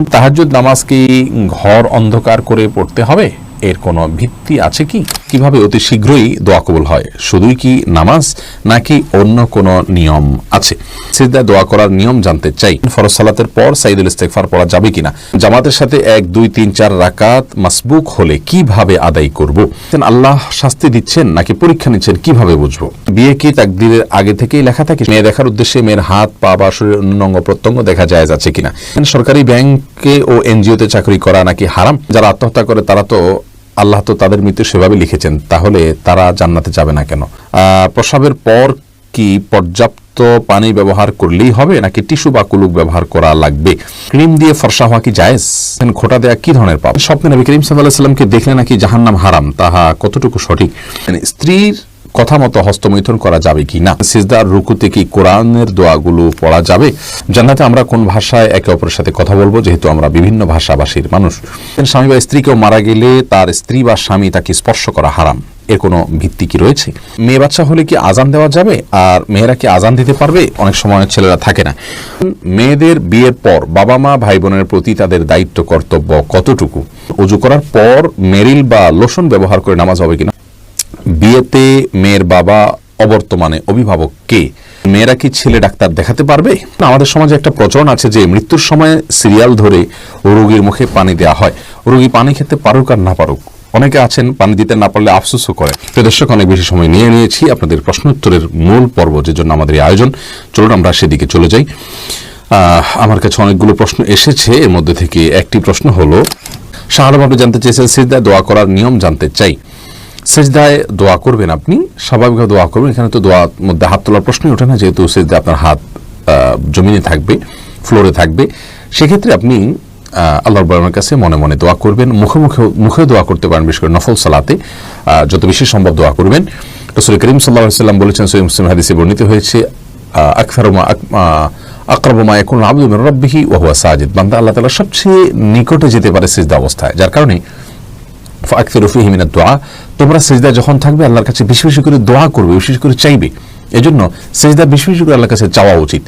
তাহাজ্জুদ নামাজ কি ঘর অন্ধকার করে পড়তে হবে? এর কোনো ভিত্তি আছে কি? কীভাবে অতি শীঘ্রই দোয়া কবুল হয়? শুধুই কি নামাজ, নাকি অন্য কোনো নিয়ম আছে? সিজদায় দোয়া করার নিয়ম জানতে চাই। ফরজ সালাতের পর সাইদুল ইস্তেগফার পড়া যাবে কিনা? জামাতের সাথে এক, দুই, তিন, চার রাকাত মাসবুক হলে কীভাবে আদায় করব? আল্লাহ শাস্তি দিচ্ছেন নাকি পরীক্ষা নিচ্ছেন, কীভাবে বুঝব? বিয়ে কি তাকদিরের আগে থেকেই লেখা থাকে? মেয়ে দেখার উদ্দেশ্যে মেয়ের হাত, পা বা শরীরের অন্য অঙ্গ প্রত্যঙ্গ দেখা যায় আছে কিনা? সরকারি ব্যাংকে ও এনজিওতে চাকরি করা নাকি হারাম? যারা আত্মহত্যা করে তারা তো আল্লাহ তো তাদের মৃত্যু সেভাবে লিখেছেন, তাহলে তারা জান্নাতে যাবে না কেন? প্রসাবের পর কি পর্যাপ্ত পানি ব্যবহার করলেই হবে, নাকি টিস্যু বা কুলুক ব্যবহার করা লাগবে? ক্রিম দিয়ে ফর্সা হওয়া কি জায়েজ? খোটা দেয়া কি ধরনের পাপ? স্বপ্নে নবী করিম সাল্লাহ সাল্লামকে দেখলে নাকি জাহান্নাম হারাম, তাহা কতটুকু সঠিক? স্ত্রীর কথা মতো হস্তমৈথুন করা যাবে কি না? সিজদার রুকুতে কি কোরআনের দোয়াগুলো পড়া যাবে? জান্নাতে আমরা কোন ভাষায় একে অপরের সাথে কথা বলব? যেহেতু আমরা বিভিন্ন ভাষাভাষীর মানুষ। স্বামী বা স্ত্রী কেউ মারা গেলে তার স্ত্রী বা স্বামী তাকে স্পর্শ করা হারাম। এর কোনো ভিত্তি কি রয়েছে? মেয়ে বাচ্চা হলে কি আজান দেওয়া যাবে? আর মেয়েরা কি আজান দিতে পারবে? অনেক সময় ছেলেরা থাকে না। মেয়েদের বিয়ের পর বাবা মা ভাই বোনের প্রতি তাদের দায়িত্ব, কর্তব্য কতটুকু? উজু করার পর মেরিল বা লোশন ব্যবহার করে নামাজ হবে কিনা? বিয়েতে মেয়ের বাবা অবর্তমানে অভিভাবক কে? মেয়েরা কি ছেলে ডাক্তার দেখাতে পারবে? আমাদের সমাজে একটা প্রচলন আছে যে মৃত্যুর সময় সিরিয়াল ধরে রোগীর মুখে পানি দেওয়া হয়। রোগী পানি খেতে পারুক আর না পারুক। অনেকে আছেন পানি দিতে না পারলে আফসোসও করে। প্রিয় দর্শক, অনেক বেশি সময় নিয়ে নিয়েছি আপনাদের প্রশ্নোত্তরের মূল পর্ব যে জন্য আমাদের আয়োজন। চলুন আমরা সেদিকে চলে যাই। আমার কাছে অনেকগুলো প্রশ্ন এসেছে। এর মধ্যে থেকে একটি প্রশ্ন হলো আপনি জানতে চেয়েছেন, সিজদায় দোয়া করার নিয়ম জানতে চাই। সেজদায় দোয়া করবেন আপনি, স্বাভাবিকভাবে দোয়া করবেন। এখানে তো দোয়ার মধ্যে হাত তোলার প্রশ্নই ওঠে না, যেহেতু সেজদায় আপনার হাত জমিনে থাকবে, ফ্লোরে থাকবে। সেক্ষেত্রে আপনি আল্লাহর বরমের কাছে মনে মনে দোয়া করবেন, মুখে মুখে মুখে দোয়া করতে পারেন, বিশেষ করে নফল সালাতে যত বেশি সম্ভব দোয়া করবেন। রসুল করিম সাল্লাহ সাল্লাম বলেছেন সৈয়দ মুসলিম হাদিসে বর্ণিত হয়েছে আকসারমা আকরবমা এখন আব্দুল রব্বিহি ওহুয়া সাজিদ। বান্দা আল্লাহ তালা সবচেয়ে নিকটে যেতে পারে সিজদা অবস্থায়, যার কারণে ফাকফিরু ফিহি মিনাদ দোয়া। তোমরা সেজদা যখন থাকবে, আল্লাহর কাছে বেশি বেশি করে দোয়া করবে, বেশি করে চাইবে। এজন্য সেজদা বেশি বেশি করে আল্লাহর কাছে চাওয়া উচিত।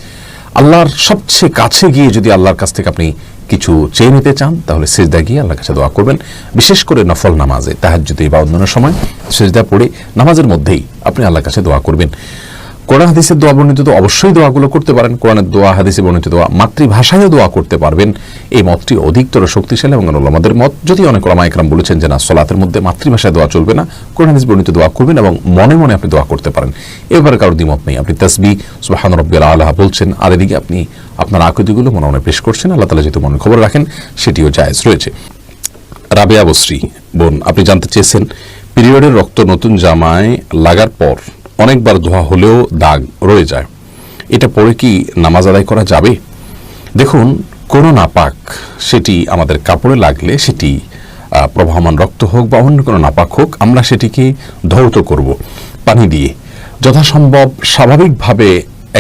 আল্লাহর সবচেয়ে কাছে গিয়ে যদি আল্লাহর কাছ থেকে আপনি কিছু চেয়ে নিতে চান, তাহলে সেজদা গিয়ে আল্লাহর কাছে দোয়া করবেন। বিশেষ করে নফল নামাজে, তাহাজ্জুদে বা অন্যান্য সময় সেজদা পড়ে নামাজের মধ্যেই আপনি আল্লাহর কাছে দোয়া করবেন। কোরআন হাদিসের দোয়া বর্ণিত তো অবশ্যই দোয়াগুলো করতে পারেন। কোরআনের দোয়া, হাদিসে বর্ণিত দোয়া, মাতৃভাষায়ও দোয়া করতে পারবেন। এই মতটি অধিকতর শক্তিশালী এবং আমাদের মত। যদি অনেক ওলামা একরাম বলেছেন যে না, সলাতের মধ্যে মাতৃভাষায় দোয়া চলবে না, কোরআন হাদিস বর্ণিত দোয়া করবেন এবং মনে মনে আপনি দোয়া করতে পারেন। এবারে কারোর দ্বিমত নেই। আপনি তসবি সুবাহান রব্বিল আল্লাহ বলছেন, আর এদিকে আপনি আপনার আকৃতিগুলো মনে মনে পেশ করছেন। আল্লাহ তালা যেহেতু মনে খবর রাখেন, সেটিও জায়েজ রয়েছে। রাবেয়া বশ্রী বোন, আপনি জানতে চেয়েছেন, পিরিয়ডের রক্ত নতুন জামায় লাগার পর অনেকবার ধোয়া হলেও দাগ রয়ে যায়। এটা পরে কি নামাজ আদায় করা যাবে? দেখুন, কোনো নাপাক সেটি আমাদের কাপড়ে লাগলে সেটি প্রবাহমান রক্ত হোক বা অন্য কোনো নাপাক হোক, আমরা সেটিকে ধৌত করব। পানি দিয়ে। যথাসম্ভব স্বাভাবিকভাবে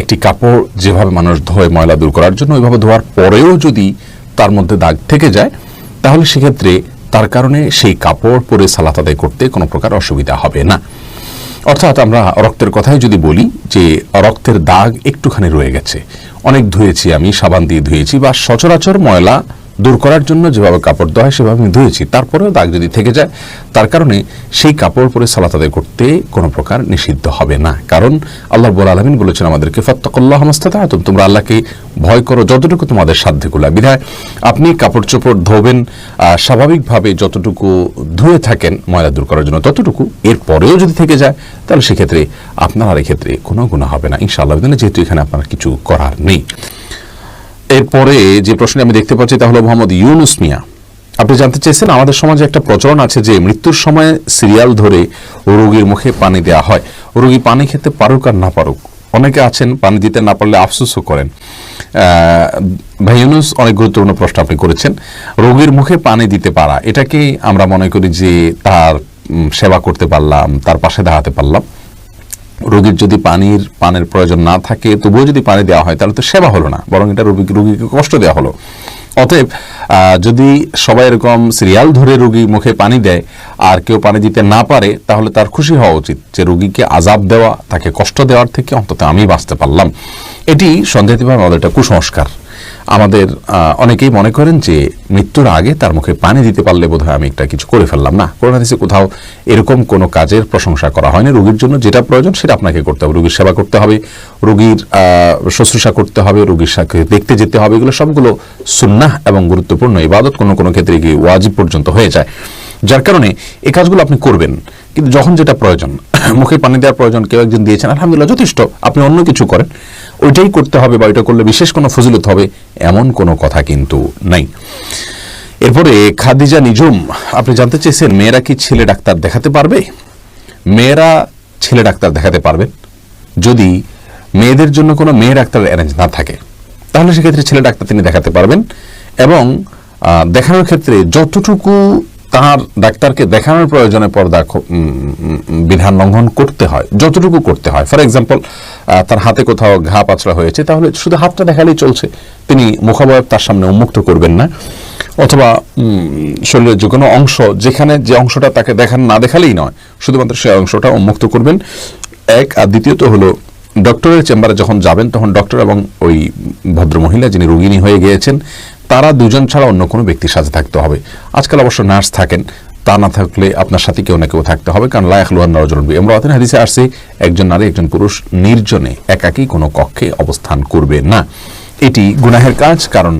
একটি কাপড় যেভাবে মানুষ ধোয় ময়লা দূর করার জন্য, ওইভাবে ধোয়ার পরেও যদি তার মধ্যে দাগ থেকে যায়, তাহলে সেক্ষেত্রে তার কারণে সেই কাপড় পরে সালাত আদায় করতে কোনো প্রকার অসুবিধা হবে না। অর্থাৎ আমরা রক্তের কথাই যদি বলি যে রক্তের দাগ একটুখানি রয়ে গেছে। অনেক ধুয়েছি আমি, সাবান দিয়ে ধুয়েছি বা সচরাচর ময়লা দূর করার জন্য যেভাবে কাপড় দেওয়া হয়, সেভাবে আমি ধুয়েছি। তারপরেও দাগ যদি থেকে যায়, তার কারণে সেই কাপড় পরে সালাত আদায় করতে কোনো প্রকার নিষিদ্ধ হবে না। কারণ আল্লাহ বল আলমিন বলেছেন আমাদেরকে, ফত্তকল্লাহ হামাস্তাতা তোমরা আল্লাহকে ভয় করো, যতটুকু তোমাদের সাধ্যগুলা। বিধায় আপনি কাপড় চোপড় ধোবেন স্বাভাবিকভাবে যতটুকু ধুয়ে থাকেন ময়লা দূর করার জন্য ততটুকু এর পরেও যদি থেকে যায়, তাহলে সেক্ষেত্রে আপনার আর এক্ষেত্রে কোনো গুণা হবে না। ইনশাআল্লাহ, যেহেতু এখানে আপনার কিছু করার নেই। এরপরে যে প্রশ্নে আমি দেখতে পাচ্ছি তা হলো মোহাম্মদ ইউনুস মিয়া। আপনি জানতে চেয়েছেন, আমাদের সমাজে একটা প্রচলন আছে যে মৃত্যুর সময় সিরিয়াল ধরে রোগীর মুখে পানি দেওয়া হয়। রোগী পানি খেতে পারুক আর না পারুক, অনেকে আছেন পানি দিতে না পারলে আফসোসও করেন। ভাই ইউনুস, অনেক গুরুত্বপূর্ণ প্রশ্ন আপনি করেছেন। রোগীর মুখে পানি দিতে পারা এটাকে আমরা মনে করি যে তার সেবা করতে পারলাম, তার পাশে দাঁড়াতে পারলাম? রোগীর যদি পানির, পানের প্রয়োজন না থাকে, তবুও যদি পানি দেওয়া হয়, তাহলে তো সেবা হলো না, বরং এটা রোগী, রোগীকে কষ্ট দেওয়া হলো। অতএব যদি সবাই এরকম সিরিয়াল ধরে রোগী মুখে পানি দেয়, আর কেউ পানি দিতে না পারে, তাহলে তার খুশি হওয়া উচিত। যে রোগীকে আজাব দেওয়া, তাকে কষ্ট দেওয়ার থেকে অন্তত আমি বাঁচতে পারলাম। এটি সন্দেহভাবে আমাদের একটা কুসংস্কার। আমাদের অনেকেই মনে করেন যে মৃত্যুর আগে তার মুখে পানি দিতে পারলে বোধহয় আমি একটা কিছু করে ফেললাম। না করোনা দিছে কোথাও এরকম কোনো কাজের প্রশংসা করা হয়নি। রোগীর জন্য যেটা প্রয়োজন সেটা আপনাকে করতে হবে। রোগীর সেবা করতে হবে, রোগীর শুশ্রূষা করতে হবে, রোগীর সাথে দেখতে যেতে হবে। এগুলো সবগুলো সুন্নাহ এবং গুরুত্বপূর্ণ ইবাদত। কোনো কোনো ক্ষেত্রে গিয়ে ওয়াজিব পর্যন্ত হয়ে যায়। যার কারণে এই কাজগুলো আপনি করবেন। কিন্তু যখন যেটা প্রয়োজন মুখে পানি দেওয়ার প্রয়োজন কেউ একজন দিয়েছেন, আলহামদুলিল্লাহ যথেষ্ট। আপনি অন্য কিছু করেন, ওইটাই করতে হবে বা ওইটা করলে বিশেষ কোনো ফজিলত হবে, এমন কোনো কথা কিন্তু নাই। এরপরে খাদিজা নিজুম আপনি জানতে চেয়েছেন মেয়েরা কি ছেলে ডাক্তার দেখাতে পারবে? মেয়েরা ছেলে ডাক্তার দেখাতে পারবেন যদি মেয়েদের জন্য কোনো মেয়ে ডাক্তার অ্যারেঞ্জ না থাকে, তাহলে সেক্ষেত্রে ছেলে ডাক্তার তিনি দেখাতে পারবেন এবং দেখানোর ক্ষেত্রে যতটুকু তার ডাক্তারকে দেখানোর প্রয়োজনে পর্দা বিধান লঙ্ঘন করতে হয়, যতটুকু করতে হয়। ফর এক্সাম্পল তার হাতে কোথাও ঘা পাচড়া হয়েছে, তাহলে শুধু হাতটা দেখালেই চলছে। তিনি মুখাবয়ব তার সামনে উন্মুক্ত করবেন না। অথবা শরীরের যে কোনো অংশ, যেখানে যে অংশটা তাকে দেখান না দেখালেই নয়, শুধুমাত্র সেই অংশটা উন্মুক্ত করবেন। এক, আর দ্বিতীয়ত হলো ডক্টরের চেম্বারে যখন যাবেন, তখন ডক্টর এবং ওই ভদ্রমহিলা যিনি রোগিণী হয়ে গিয়েছেন তারা দুজন ছাড়া অন্য কোনো ব্যক্তির সাথে থাকতে হবে। আজকাল অবশ্য নার্স থাকেন, তা না থাকলে আপনার সাথে কেউ না কেউ থাকতে হবে, কারণ লায়াক লায়াখলুয়ান নরজনবি এমরাতিন হাদিসে আসছে, একজন নারী, একজন পুরুষ নির্জনে একাকী কোনো কক্ষে অবস্থান করবে না। এটি গুনাহের কাজ, কারণ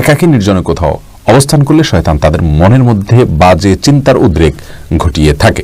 একাকী নির্জনে কোথাও অবস্থান করলে শয়তান তাদের মনের মধ্যে বাজে চিন্তার উদ্রেক ঘটিয়ে থাকে।